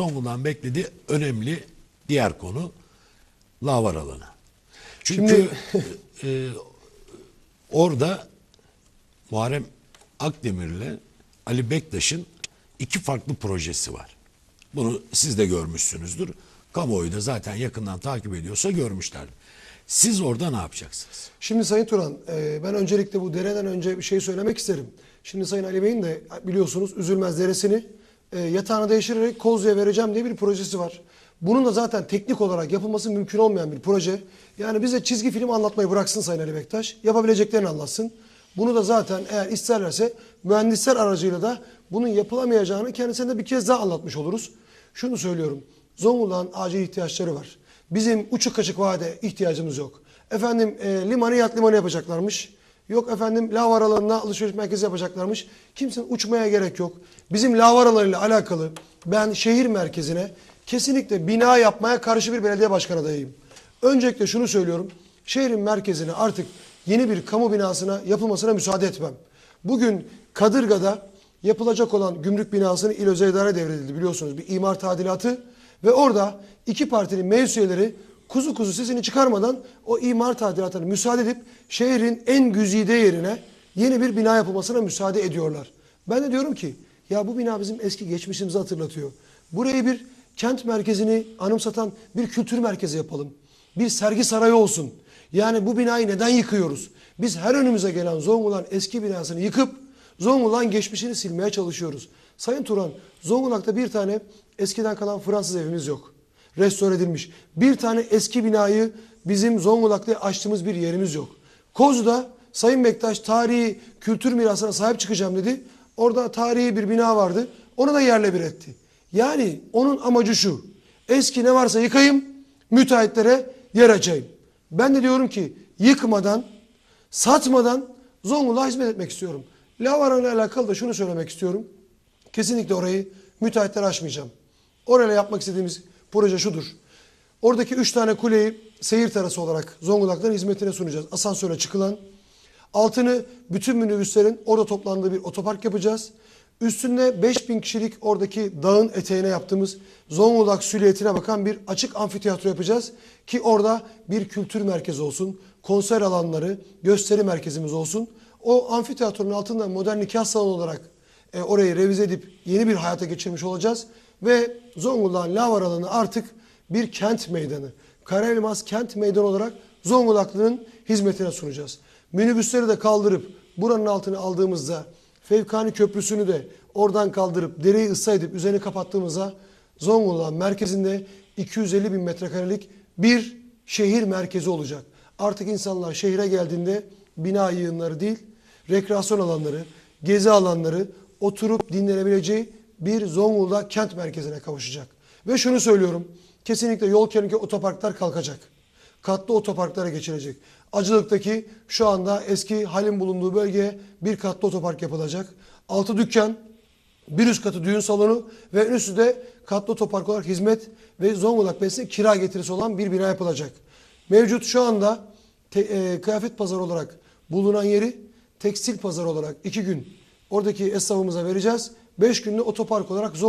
Zonguldak'ın beklediği önemli diğer konu lavar alanı. Çünkü Şimdi- e, orada Muharrem Akdemir'le Ali Bektaş'ın iki farklı projesi var. Bunu siz de görmüşsünüzdür. Kamuoyu da zaten yakından takip ediyorsa görmüşler. Siz orada ne yapacaksınız? Şimdi Sayın Turan, e, ben öncelikle bu dereden önce bir şey söylemek isterim. Şimdi Sayın Ali Bey'in de biliyorsunuz Üzülmez Deresi'ni e, yatağına değiştirerek Kozlu'ya vereceğim diye bir projesi var. Bunun da zaten teknik olarak yapılması mümkün olmayan bir proje. Yani bize çizgi film anlatmayı bıraksın Sayın Ali Bektaş. Yapabileceklerini anlatsın. Bunu da zaten eğer isterlerse mühendisler aracıyla da bunun yapılamayacağını kendisine de bir kez daha anlatmış oluruz. Şunu söylüyorum. Zonguldak'ın acil ihtiyaçları var. Bizim uçuk kaçık vade ihtiyacımız yok. Efendim e, limanı yat limanı yapacaklarmış. Yok efendim lav aralarına alışveriş merkezi yapacaklarmış. Kimsenin uçmaya gerek yok. Bizim lav aralarıyla alakalı ben şehir merkezine kesinlikle bina yapmaya karşı bir belediye başkanı adayıyım. Öncelikle şunu söylüyorum. Şehrin merkezine artık yeni bir kamu binasına yapılmasına müsaade etmem. Bugün Kadırga'da yapılacak olan gümrük binasını İl Özel İdare devredildi biliyorsunuz. Bir imar tadilatı ve orada iki partinin meclis üyeleri kuzu kuzu sesini çıkarmadan o imar tadilatına müsaade edip şehrin en güzide yerine yeni bir bina yapılmasına müsaade ediyorlar. Ben de diyorum ki ya bu bina bizim eski geçmişimizi hatırlatıyor. Burayı bir kent merkezini anımsatan bir kültür merkezi yapalım. Bir sergi sarayı olsun. Yani bu binayı neden yıkıyoruz? Biz her önümüze gelen Zonguldak'ın eski binasını yıkıp Zonguldak'ın geçmişini silmeye çalışıyoruz. Sayın Turan, Zonguldak'ta bir tane eskiden kalan Fransız evimiz yok. Restore edilmiş. Bir tane eski binayı bizim Zonguldak'ta açtığımız bir yerimiz yok. Kozlu'da Sayın Bektaş tarihi kültür mirasına sahip çıkacağım dedi. Orada tarihi bir bina vardı. Onu da yerle bir etti. Yani onun amacı şu. Eski ne varsa yıkayım, müteahhitlere yer açayım. Ben de diyorum ki yıkmadan, satmadan Zonguldak'a hizmet etmek istiyorum. Lavara alakalı da şunu söylemek istiyorum. Kesinlikle orayı müteahhitlere açmayacağım. Orayla yapmak istediğimiz proje şudur. Oradaki üç tane kuleyi seyir terası olarak Zonguldak'tan hizmetine sunacağız. Asansöre çıkılan. Altını bütün minibüslerin orada toplandığı bir otopark yapacağız. Üstünde 5000 kişilik oradaki dağın eteğine yaptığımız Zonguldak süliyetine bakan bir açık amfiteyatro yapacağız. Ki orada bir kültür merkezi olsun, konser alanları, gösteri merkezimiz olsun. O amfiteyatronun altında modern nikah salonu olarak e, orayı revize edip yeni bir hayata geçirmiş olacağız. Ve Zonguldak'ın lav alanı artık bir kent meydanı. Karaelmas kent meydanı olarak Zonguldaklı'nın hizmetine sunacağız. Minibüsleri de kaldırıp buranın altına aldığımızda Fevkani Köprüsü'nü de oradan kaldırıp dereyi ıslah edip üzerini kapattığımızda Zonguldak'ın merkezinde 250 bin metrekarelik bir şehir merkezi olacak. Artık insanlar şehire geldiğinde bina yığınları değil, rekreasyon alanları, gezi alanları, oturup dinlenebileceği bir Zonguldak kent merkezine kavuşacak. Ve şunu söylüyorum, kesinlikle yol kenarındaki otoparklar kalkacak. Katlı otoparklara geçilecek. Acılık'taki şu anda eski halin bulunduğu bölgeye bir katlı otopark yapılacak. Altı dükkan, bir üst katı düğün salonu ve üstü de katlı otopark olarak hizmet ve Zonguldak Belediyesi'ne kira getirisi olan bir bina yapılacak. Mevcut şu anda te- e, kıyafet pazarı olarak bulunan yeri tekstil pazarı olarak iki gün oradaki esnafımıza vereceğiz. Beş günde otopark olarak Zonguldak